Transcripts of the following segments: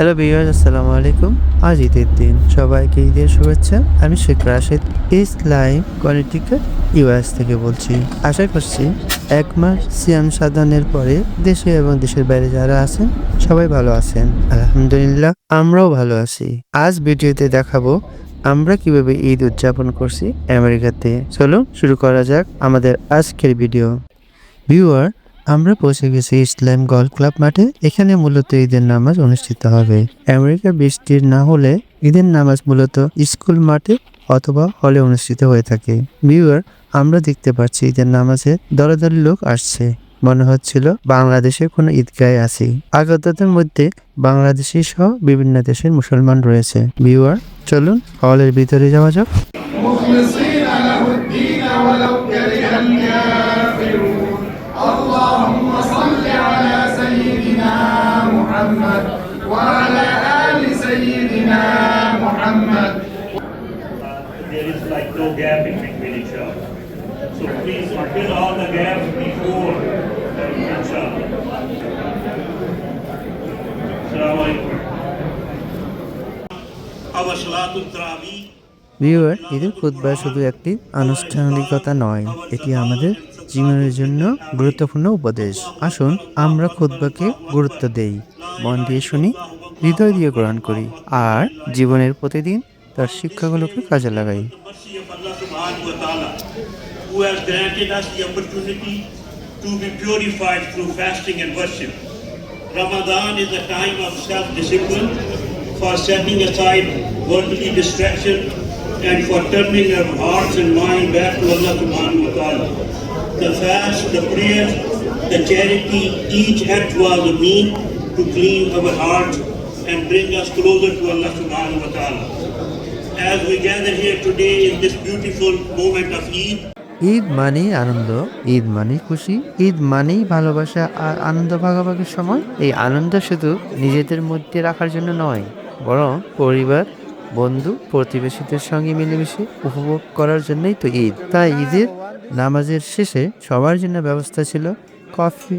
Hello বিয়ার আসসালামু আলাইকুম। আজ ঈদের দিন। সবাইকে ঈদের শুভেচ্ছা। আমি Sheikh Rashed is live US থেকে বলছি। আশা করছি এক মাস সিয়াম সাধনের পরে দেশে এবং দেশের বাইরে যারা আছেন, সবাই ভালো আছেন। আলহামদুলিল্লাহ, আমরাও ভালো আছি। আজ ভিডিওতে দেখাবো আমরা কীভাবে ঈদ উদযাপন করছি আমেরিকাতে। চলো শুরু করা যাক আমাদের আজকের ভিডিও। ভিউয়ার আমরা পৌঁছে গেছি ইসলাম গল্ফ ক্লাব মাঠে। এখানে মূলত ঈদের নামাজ অনুষ্ঠিত হবে। আমেরিকা বৃষ্টির না হলে ঈদের নামাজ মূলত স্কুল মাঠে অথবা হলে অনুষ্ঠিত হয়ে থাকে। ভিউয়ার, আমরা দেখতে পাচ্ছি ঈদের নামাজে দলে দলে লোক আসছে। মনে হচ্ছিল বাংলাদেশে কোনো ঈদগাহে আছি। আগতদের মধ্যে বাংলাদেশি সহ বিভিন্ন দেশের মুসলমান রয়েছে। ভিউয়ার, চলুন হলের ভিতরে যাওয়া যাক। there is like no gap in between each other. So please fill all the gaps before each other. Viewer ঈদের খুদ্া শুধু একটি আনুষ্ঠানিকতা নয়, এটি আমাদের জীবনের জন্য গুরুত্বপূর্ণ উপদেশ। আসুন, আমরা খুতবাকে গুরুত্ব দেই। মন দিয়ে শুনি, হৃদয় দিয়ে গ্রহণ করি। আর জীবনের প্রতিদিন তার শিক্ষাগুলোকে কাজে লাগাই mercy of Allah subhanahu wa ta'ala, who has granted us the opportunity to be purified through fasting and worship. Ramadan is a time of self-discipline for setting aside worldly distraction and for turning our hearts and mind back to Allah subhanahu wa ta'ala. The fast, the prayers, the charity, each act was a mean to clean our hearts and bring us closer to Allah subhanahu wa ta'ala. As we gather here today in this beautiful moment of Eid, Eid মানেই আনন্দ ঈদ মানেই খুশি ঈদ মানেই ভালোবাসা আর আনন্দ ভাগাভাগির সময়। এই আনন্দ শুধু নিজেদের মধ্যে রাখার জন্য নয় বরং পরিবার বন্ধু প্রতিবেশীদের সঙ্গে মিলেমিশে উপভোগ করার জন্যই তো ঈদ। তাই ঈদের নামাজের শেষে সবার জন্য ব্যবস্থা ছিল কফি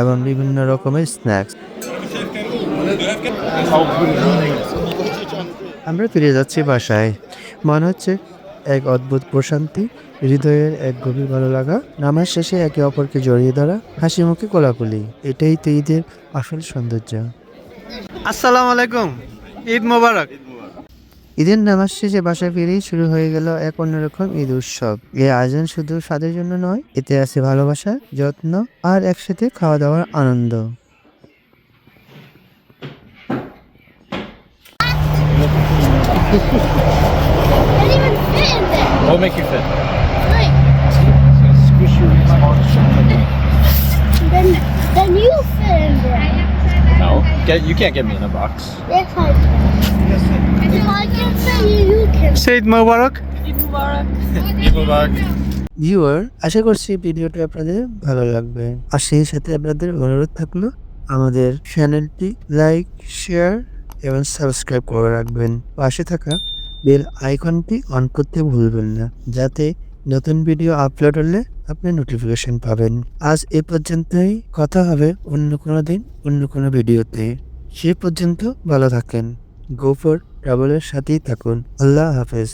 এবং বিভিন্ন রকমের স্ন্যাক্স। আমরা ফিরে যাচ্ছি বাসায়। মনে হচ্ছে এক অদ্ভুত প্রশান্তি হৃদয়ের এক গভীর ভালো লাগা নামাজ শেষে একে অপরকে জড়িয়ে ধরা হাসি মুখে কোলাকুলি এটাই তো ঈদের আসল সৌন্দর্য। আসসালামু আলাইকুম ঈদ মোবারক। ঈদের নামাজ শেষে বাসায় ফিরেই শুরু হয়ে গেল এক অন্যরকম ঈদ উৎসব। এই আয়োজন শুধু স্বাদের জন্য নয় এতে আছে ভালোবাসা যত্ন আর একসাথে খাওয়া দাওয়ার আনন্দ। Can't even fit in there. What will make you fit? Like, Squish your then, then you fit in there. No, get you can't get me in a box. Yes, I can. If I can fit you, you can. Eid Mubarak Evil bug. Viewer আশা করছি ভিডিওটা আপনাদের ভালো লাগবে আর সেই সাথে আপনাদের অনুরোধ থাকল আমাদের চ্যানেলটি লাইক শেয়ার এবং সাবস্ক্রাইব করে রাখবেন। পাশে থাকা বেল আইকনটি অন করতে ভুলবেন না, যাতে নতুন ভিডিও আপলোড হলে আপনি নোটিফিকেশন পাবেন। আজ এ পর্যন্তই, কথা হবে অন্য কোনো দিন, অন্য কোনো ভিডিওতে সে পর্যন্ত ভালো থাকেন। গোফর ট্রাভেলের সাথেই থাকুন। আল্লাহ হাফেজ।